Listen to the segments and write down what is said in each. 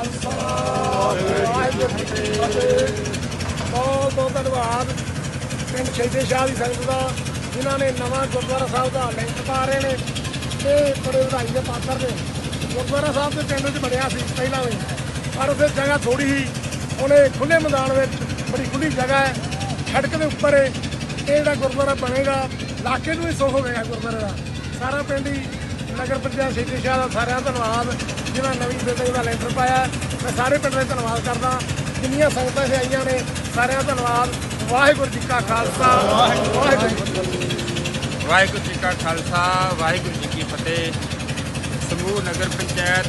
ਖਾਲਸਾ ਵਾਹਿਗੁਰੂ ਜੀ ਕੀ ਫਤਿਹ ਬਹੁਤ ਬਹੁਤ ਧੰਨਵਾਦ ਪਿੰਡ ਸ਼ਹੀਦੇ ਸ਼ਾਹ ਦੀ ਸੰਗਤ ਦਾ ਜਿਨ੍ਹਾਂ ਨੇ ਨਵਾਂ ਗੁਰਦੁਆਰਾ ਸਾਹਿਬ ਦਾ ਲਿੰਕ ਪਾ ਰਹੇ ਨੇ। ਤੇ ਬੜੇ ਵਧਾਈ ਦੇ ਪਾਤਰ ਨੇ। ਗੁਰਦੁਆਰਾ ਸਾਹਿਬ ਦੇ ਪਿੰਡ 'ਚ ਬਣਿਆ ਸੀ, ਪਹਿਲਾਂ ਵੀ ਪਰ ਉੱਥੇ ਜਗ੍ਹਾ ਥੋੜੀ ਹੀ ਉਹਨੇ ਖੁੱਲੇ ਮੈਦਾਨ ਵਿੱਚ ਬੜੀ ਖੁੱਲੀ ਜਗ੍ਹਾ ਹੈ। ਸੜਕ ਦੇ ਉੱਪਰ ਹੈ ਇਹ ਜਿਹੜਾ ਗੁਰਦੁਆਰਾ ਬਣੇਗਾ ਇਲਾਕੇ ਨੂੰ ਵੀ ਸੁੱਖ ਹੋਵੇਗਾ ਗੁਰਦੁਆਰੇ ਦਾ ਸਾਰਾ ਪਿੰਡ ਹੀ ਨਗਰ ਪੰਚਾਇਤ ਸ਼ਹੀਦੀ ਸ਼ਾਹ ਦਾ ਸਾਰਿਆਂ ਦਾ ਧੰਨਵਾਦ। ਜਿਨ੍ਹਾਂ ਨਵੀਂ ਬਿਲਡਿੰਗ ਦਾ ਲੈਂਟਰ ਪਾਇਆ। ਮੈਂ ਸਾਰੇ ਪਿੰਡ ਦਾ ਧੰਨਵਾਦ ਕਰਦਾ। ਜਿੰਨੀਆਂ ਸੰਗਤਾਂ ਇੱਥੇ ਆਈਆਂ ਨੇ, ਸਾਰਿਆਂ ਦਾ ਧੰਨਵਾਦ। ਵਾਹਿਗੁਰੂ ਜੀ ਕਾ ਖਾਲਸਾ। ਵਾਹਿਗੁਰੂ ਜੀ ਕੀ ਵਾਹਿਗੁਰੂ ਜੀ ਕਾ ਖਾਲਸਾ, ਵਾਹਿਗੁਰੂ ਜੀ ਕੀ ਫਤਿਹ। ਸਮੂਹ ਨਗਰ ਪੰਚਾਇਤ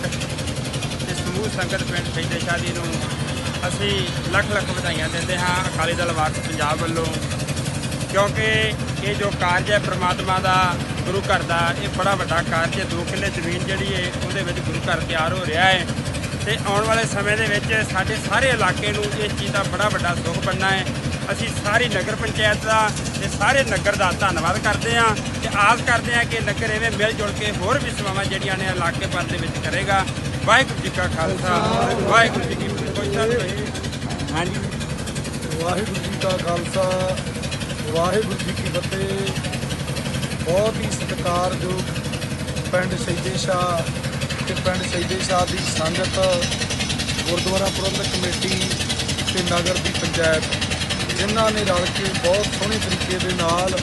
ਤੇ ਸਮੂਹ ਸੰਗਤ ਪਿੰਡ ਸ਼ਹੀਦੇ ਸ਼ਾਦੀ ਨੂੰ ਅਸੀਂ ਲੱਖ ਲੱਖ ਵਧਾਈਆਂ ਦਿੰਦੇ ਹਾਂ ਅਕਾਲੀ ਦਲ ਵਾਰਸ ਪੰਜਾਬ ਵੱਲੋਂ। ਕਿਉਂਕਿ ਇਹ ਜੋ ਕਾਰਜ ਹੈ ਪ੍ਰਮਾਤਮਾ ਦਾ ਗੁਰੂ ਘਰ ਦਾ ਇਹ ਬੜਾ ਵੱਡਾ ਕਾਰਜ ਹੈ। ਦੋ ਕਿੱਲੇ ਜ਼ਮੀਨ ਜਿਹੜੀ ਹੈ ਉਹਦੇ ਵਿੱਚ ਗੁਰੂ ਘਰ ਤਿਆਰ ਹੋ ਰਿਹਾ ਹੈ। ਤੇ ਆਉਣ ਵਾਲੇ ਸਮੇਂ ਦੇ ਵਿੱਚ ਸਾਡੇ ਸਾਰੇ ਇਲਾਕੇ ਨੂੰ ਇਸ ਚੀਜ਼ ਦਾ ਬੜਾ ਵੱਡਾ ਸੁੱਖ ਬਣਨਾ ਹੈ। ਅਸੀਂ ਸਾਰੀ ਨਗਰ ਪੰਚਾਇਤ ਦਾ ਤੇ ਸਾਰੇ ਨਗਰ ਦਾ ਧੰਨਵਾਦ ਕਰਦੇ ਹਾਂ ਤੇ ਆਸ ਕਰਦੇ ਹਾਂ ਕਿ ਨਗਰ ਐਵੇਂ ਮਿਲ ਜੁਲ ਕੇ ਹੋਰ ਵੀ ਸੇਵਾਵਾਂ ਜਿਹੜੀਆਂ ਨੇ ਇਲਾਕੇ ਭਰ ਦੇ ਵਿੱਚ ਕਰੇਗਾ। ਵਾਹਿਗੁਰੂ ਜੀ ਕਾ ਖਾਲਸਾ ਵਾਹਿਗੁਰੂ ਜੀ ਕੀ ਫਤਿਹ। ਕੋਈ ਤਾਂ ਨਹੀਂ। ਹਾਂਜੀ। ਵਾਹਿਗੁਰੂ ਜੀ ਕਾ ਖਾਲਸਾ ਵਾਹਿਗੁਰੂ ਜੀ ਕੀ ਫਤਿਹ। ਬਹੁਤ ਹੀ ਸਤਿਕਾਰਯੋਗ ਪਿੰਡ ਸ਼ਹੀਦੇ ਸ਼ਾਹ ਤੇ ਪਿੰਡ ਸ਼ਹੀਦੇ ਸ਼ਾਹ ਦੀ ਸੰਗਤ ਗੁਰਦੁਆਰਾ ਪ੍ਰਬੰਧਕ ਕਮੇਟੀ ਤੇ ਨਗਰ ਦੀ ਪੰਚਾਇਤ, ਜਿਨ੍ਹਾਂ ਨੇ ਰਲ ਕੇ ਬਹੁਤ ਸੋਹਣੇ ਤਰੀਕੇ ਦੇ ਨਾਲ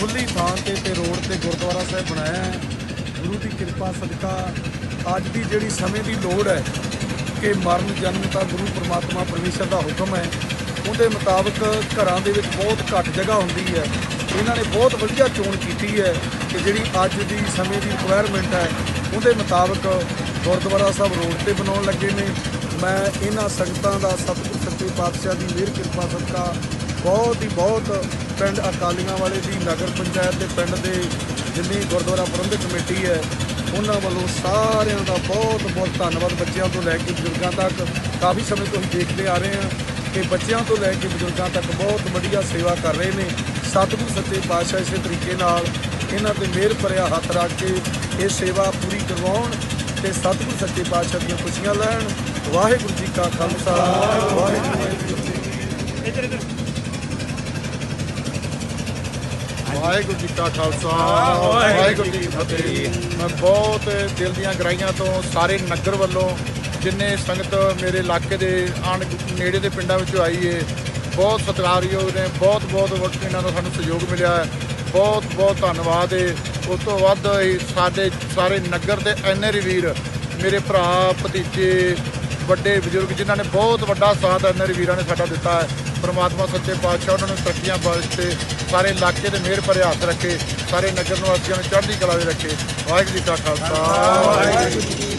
ਖੁੱਲੀ ਥਾਂ ਤੇ ਤੇ ਰੋਡ ਤੇ ਗੁਰਦੁਆਰਾ ਸਾਹਿਬ ਬਣਾਇਆ ਹੈ। ਗੁਰੂ ਦੀ ਕਿਰਪਾ ਸਦਕਾ ਅੱਜ ਦੀ ਜਿਹੜੀ ਸਮੇਂ ਦੀ ਲੋੜ ਹੈ ਕਿ ਮਰਨ ਜਨਮ ਤਾਂ ਗੁਰੂ ਪਰਮਾਤਮਾ ਪਰਮੇਸ਼ਰ ਦਾ ਹੁਕਮ ਹੈ। ਉਹਦੇ ਮੁਤਾਬਕ ਘਰਾਂ ਦੇ ਵਿੱਚ ਬਹੁਤ ਘੱਟ ਜਗ੍ਹਾ ਹੁੰਦੀ ਹੈ। ਇਹਨਾਂ ਨੇ ਬਹੁਤ ਵਧੀਆ ਚੋਣ ਕੀਤੀ ਹੈ ਕਿ ਜਿਹੜੀ ਅੱਜ ਦੀ ਸਮੇਂ ਦੀ ਰਿਕੁਆਇਰਮੈਂਟ ਹੈ, ਉਹਦੇ ਮੁਤਾਬਕ ਗੁਰਦੁਆਰਾ ਸਾਹਿਬ ਰੋਡ ਤੇ ਬਣਾਉਣ ਲੱਗੇ ਨੇ। ਮੈਂ ਇਹਨਾਂ ਸੰਗਤਾਂ ਦਾ ਸਤਿਗੁਰ ਸੱਚੇ ਪਾਤਸ਼ਾਹ ਦੀ ਮਿਹਰ, ਕਿਰਪਾ, ਸਦਕਾ ਬਹੁਤ ਹੀ ਬਹੁਤ ਪਿੰਡ ਅਕਾਲੀਆਂ ਵਾਲੇ ਦੀ, ਨਗਰ ਪੰਚਾਇਤ ਦੇ ਪਿੰਡ ਦੇ ਜਿੰਨੀ ਗੁਰਦੁਆਰਾ ਪ੍ਰਬੰਧਕ ਕਮੇਟੀ ਹੈ, ਉਹਨਾਂ ਵੱਲੋਂ ਸਾਰਿਆਂ ਦਾ ਬਹੁਤ ਬਹੁਤ ਧੰਨਵਾਦ ਬੱਚਿਆਂ ਤੋਂ ਲੈ ਕੇ ਬਜ਼ੁਰਗਾਂ ਤੱਕ। ਕਾਫੀ ਸਮੇਂ ਤੋਂ ਅਸੀਂ ਦੇਖਦੇ ਆ ਰਹੇ ਹਾਂ ਕਿ ਬੱਚਿਆਂ ਤੋਂ ਲੈ ਕੇ ਬਜ਼ੁਰਗਾਂ ਤੱਕ ਬਹੁਤ ਵਧੀਆ ਸੇਵਾ ਕਰ ਰਹੇ ਨੇ। ਸਤਿਗੁਰ ਸੱਚੇ ਪਾਤਸ਼ਾਹ ਇਸੇ ਤਰੀਕੇ ਨਾਲ ਇਹਨਾਂ ਤੇ ਮਿਹਰ ਭਰਿਆ ਹੱਥ ਰੱਖ ਕੇ ਇਹ ਸੇਵਾ ਪੂਰੀ ਕਰਵਾਉਣ ਤੇ ਸਤਿਗੁਰ ਸੱਚੇ ਪਾਤਸ਼ਾਹ ਦੀਆਂ ਖੁਸ਼ੀਆਂ ਲੈਣ। ਵਾਹਿਗੁਰੂ ਜੀ ਕਾ ਖਾਲਸਾ ਵਾਹਿਗੁਰੂ ਜੀ ਕੀ ਫਤਿਹ। ਵਾਹਿਗੁਰੂ ਜੀ ਕਾ ਖਾਲਸਾ ਵਾਹਿਗੁਰੂ ਜੀ ਕੀ ਫਤਿਹ। ਮੈਂ ਬਹੁਤ ਦਿਲ ਦੀਆਂ ਗਹਿਰਾਈਆਂ ਤੋਂ ਸਾਰੇ ਨਗਰ ਵੱਲੋਂ ਜਿੰਨੇ ਸੰਗਤ ਮੇਰੇ ਇਲਾਕੇ ਦੇ ਆਣ ਨੇੜੇ ਦੇ ਪਿੰਡਾਂ ਵਿੱਚੋਂ ਆਈ ਏ ਬਹੁਤ ਸਤਿਕਾਰਯੋਗ ਨੇ, ਬਹੁਤ ਬਹੁਤ ਵਕਤ ਇਹਨਾਂ ਦਾ ਸਾਨੂੰ ਸਹਿਯੋਗ ਮਿਲਿਆ ਹੈ। ਬਹੁਤ ਬਹੁਤ ਧੰਨਵਾਦ ਏ। ਉਸ ਤੋਂ ਵੱਧ ਸਾਡੇ ਸਾਰੇ ਨਗਰ ਦੇ ਐਨਆਰ ਵੀਰ, ਮੇਰੇ ਭਰਾ, ਭਤੀਜੇ, ਵੱਡੇ ਬਜ਼ੁਰਗ, ਜਿਨ੍ਹਾਂ ਨੇ ਬਹੁਤ ਵੱਡਾ ਸਾਥ ਐਨਆਰ ਵੀਰਾਂ ਨੇ ਸਾਡਾ ਦਿੱਤਾ ਹੈ। ਪਰਮਾਤਮਾ ਸੱਚੇ ਪਾਤਸ਼ਾਹ ਉਹਨਾਂ ਨੂੰ ਤਰੱਕੀਆਂ ਬਖਸ਼ੇ ਸਾਰੇ ਇਲਾਕੇ ਦੇ ਮਿਹਰ ਭਰੇ ਹੱਥ ਰੱਖੇ, ਸਾਰੇ ਨਗਰ ਨਿਵਾਸੀਆਂ ਨੂੰ ਚੜ੍ਹਦੀ ਕਲਾ ਦੇ ਰੱਖੇ। ਵਾਹਿਗੁਰੂ ਜੀ ਕਾ ਖਾਲਸਾ ਵਾਹਿਗੁਰੂ ਜੀ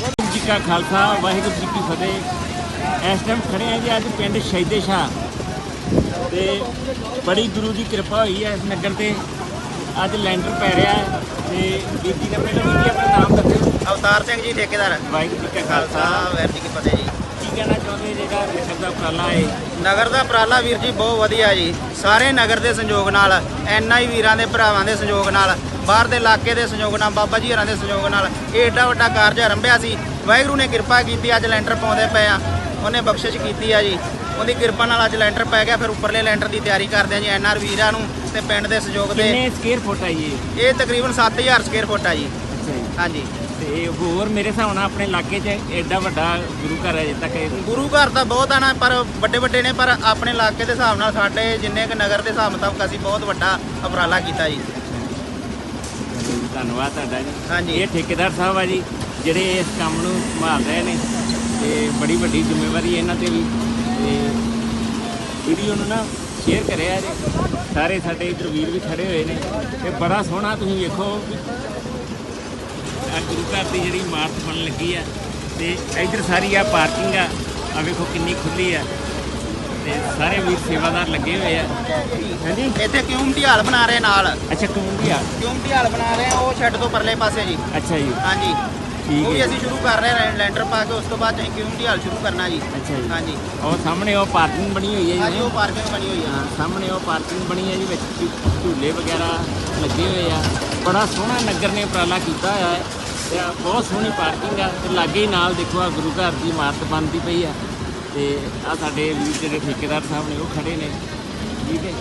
ਵਾਹਿਗੁਰੂ ਜੀ ਕਾ ਖਾਲਸਾ। ਵਾਹਿਗੁਰੂ ਜੀ ਕੀ ਫਤਿਹ। ਇਸ ਟਾਈਮ ਖੜੇ ਆ ਜੀ ਅੱਜ ਪਿੰਡ ਸ਼ਹੀਦੇ ਸ਼ਾਹ। ਤੇ ਬੜੀ ਗੁਰੂ ਦੀ ਕਿਰਪਾ ਹੋਈ ਹੈ ਇਸ ਨਗਰ ਤੇ। ਅੱਜ ਲੈਂਡਰ ਪੈ ਰਿਹਾ ਹੈ ਤੇ ਜੀ ਨੇ ਪਹਿਲਾਂ ਜੀ ਆਪਣਾ ਨਾਮ ਦੱਸਿਓ ਅਵਤਾਰ ਸਿੰਘ ਜੀ ਠੇਕੇਦਾਰ। ਵਾਹਿਗੁਰੂ ਜੀ ਕਾ ਖਾਲਸਾ ਖਾਲਸਾ। ਵਾਹਿਗੁਰੂ ਜੀ ਕੀ ਫਤਿਹ ਜੀ। ਕੀ ਕਹਿਣਾ ਚਾਹੁੰਦੇ ਜਿਹੜਾ ਨਗਰ ਦਾ ਉਪਰਾਲਾ ਹੈ? ਨਗਰ ਦਾ ਉਪਰਾਲਾ ਵੀਰ ਜੀ ਬਹੁਤ ਵਧੀਆ ਜੀ। ਸਾਰੇ ਨਗਰ ਦੇ ਸੰਯੋਗ ਨਾਲ ਐਨਆਈ ਵੀਰਾਂ ਦੇ ਭਰਾਵਾਂ ਦੇ ਸੰਯੋਗ ਨਾਲ ਬਾਹਰ ਦੇ ਇਲਾਕੇ ਦੇ ਸੰਯੋਗ ਨਾਲ ਬਾਬਾ ਜੀ ਹੋਰਾਂ ਦੇ ਸੰਯੋਗ ਨਾਲ ਇਹ ਏਡਾ ਵੱਡਾ ਕਾਰਜ ਆਰੰਭਿਆ ਸੀ। ਵਾਹਿਗੁਰੂ ਨੇ ਕਿਰਪਾ ਕੀਤੀ ਅੱਜ ਲੈਂਟਰ ਪਾਉਂਦੇ ਪਏ ਆ। ਉਹਨੇ ਬਖਸ਼ਿਸ਼ ਕੀਤੀ ਆ ਜੀ। ਉਹਦੀ ਕਿਰਪਾ ਨਾਲ ਅੱਜ ਲੈਂਟਰ ਪੈ ਗਿਆ ਫਿਰ ਉੱਪਰਲੇ ਲੈਂਟਰ ਦੀ ਤਿਆਰੀ ਕਰਦੇ ਆ ਜੀ ਐਨਆਰ ਵੀਰਾਂ ਨੂੰ ਤੇ ਪਿੰਡ ਦੇ ਸੰਯੋਗ ਦੇ। ਕਿੰਨੇ ਸਕੁਅਰ ਫੁੱਟ ਹੈ ਇਹ? ਇਹ ਤਕਰੀਬਨ 7000 ਸਕੁਅਰ ਫੁੱਟ ਆ ਜੀ। ਜੀ। ਹਾਂਜੀ। ਤੇ ਹੋਰ ਮੇਰੇ ਹਿਸਾਬ ਨਾਲ ਆਪਣੇ ਇਲਾਕੇ 'ਚ ਐਡਾ ਵੱਡਾ ਗੁਰੂ ਘਰ ਹੈ ਤੱਕ ਇਹ? ਗੁਰੂ ਘਰ ਤਾਂ ਬਹੁਤ ਆ ਨਾ ਪਰ ਵੱਡੇ ਵੱਡੇ ਨੇ ਪਰ ਆਪਣੇ ਇਲਾਕੇ ਦੇ ਹਿਸਾਬ ਨਾਲ ਸਾਡੇ ਜਿੰਨੇ ਕ ਨਗਰ ਦੇ ਹਿਸਾਬ ਮੁਤਾਬਕ ਅਸੀਂ ਬਹੁਤ ਵੱਡਾ ਉਪਰਾਲਾ ਕੀਤਾ ਜੀ। ਧੰਨਵਾਦ ਤੁਹਾਡਾ ਜੀ। ਹਾਂਜੀ। ਇਹ ਠੇਕੇਦਾਰ ਸਾਹਿਬ ਆ ਜੀ ਜਿਹੜੇ ਇਸ ਕੰਮ ਨੂੰ ਸੰਭਾਲ ਰਹੇ ਨੇ। ਤੇ ਬੜੀ ਵੱਡੀ ਜ਼ਿੰਮੇਵਾਰੀ ਇਹਨਾਂ ਤੇ ਵੀ। ਤੇ ਵੀਡੀਓ ਨੂੰ ਨਾ ਸ਼ੇਅਰ ਕਰਿਆ ਜੀ। ਸਾਰੇ ਸਾਡੇ ਇੱਧਰ ਵੀਰ ਵੀ ਖੜੇ ਹੋਏ ਨੇ। ਤੇ ਬੜਾ ਸੋਹਣਾ ਤੁਸੀਂ ਵੇਖੋ। ਆ ਗੁਰੂ ਘਰ ਦੀ ਜਿਹੜੀ ਇਮਾਰਤ ਬਣਨ ਲੱਗੀ ਆ। ਤੇ ਇੱਧਰ ਸਾਰੀ ਆ ਪਾਰਕਿੰਗ ਆ। ਆ ਵੇਖੋ ਕਿੰਨੀ ਖੁੱਲੀ ਆ। ਤੇ ਸਾਰੇ ਵੀਰ ਸੇਵਾਦਾਰ ਲੱਗੇ ਹੋਏ ਆ। ਹਾਂਜੀ? ਇੱਥੇ ਕਿਉਂਮਟੀ ਹਾਲ ਬਣਾ ਰਹੇ ਨਾਲ। ਅੱਛਾ ਕਮੂੰਡੀ ਆ ਕਿਉਂਮਟੀ ਹਾਲ ਬਣਾ ਰਹੇ ਆ ਉਹ ਛੱਡ ਤੋਂ ਪਰਲੇ ਪਾਸੇ ਜੀ। ਅੱਛਾ ਜੀ। ਹਾਂਜੀ। ਠੀਕ ਉਹ ਵੀ ਹੈ ਅਸੀਂ ਸ਼ੁਰੂ ਕਰ ਰਹੇ ਹਾਂ ਲੈਂਟਰ ਪਾ ਕੇ ਉਸ ਤੋਂ ਬਾਅਦ ਅਸੀਂ ਕਿਉਂਮਟੀ ਹਾਲ ਸ਼ੁਰੂ ਕਰਨਾ ਜੀ? ਅੱਛਾ ਜੀ। ਹਾਂਜੀ। ਉਹ ਸਾਹਮਣੇ ਉਹ ਪਾਰਕਿੰਗ ਬਣੀ ਹੋਈ ਹੈ ਜੀ। ਉਹ ਪਾਰਕਿੰਗ ਬਣੀ ਹੋਈ ਹਾਂ, ਆ ਸਾਹਮਣੇ ਉਹ ਪਾਰਕਿੰਗ ਬਣੀ ਹੈ ਜੀ ਵਿੱਚ ਝੂ- ਝੂਲੇ ਵਗੈਰਾ ਲੱਗੇ ਹੋਏ ਆ। ਬੜਾ ਸੋਹਣਾ ਨਗਰ ਨੇ ਉਪਰਾਲਾ ਕੀਤਾ ਹੋਇਆ ਹੈ। ਤੇ ਆਹ ਬਹੁਤ ਸੋਹਣੀ ਪਾਰਕਿੰਗ ਆ। ਤੇ ਲਾਗੇ ਹੀ ਨਾਲ ਦੇਖੋ ਆ ਗੁਰੂ ਘਰ ਦੀ ਇਮਾਰਤ ਬਣਦੀ ਪਈ ਆ। ਤੇ ਆ ਸਾਡੇ ਵੀਰ ਜਿਹੜੇ ਠੇਕੇਦਾਰ ਸਾਹਿਬ ਨੇ ਉਹ ਖੜੇ ਨੇ। ਠੀਕ ਹੈ।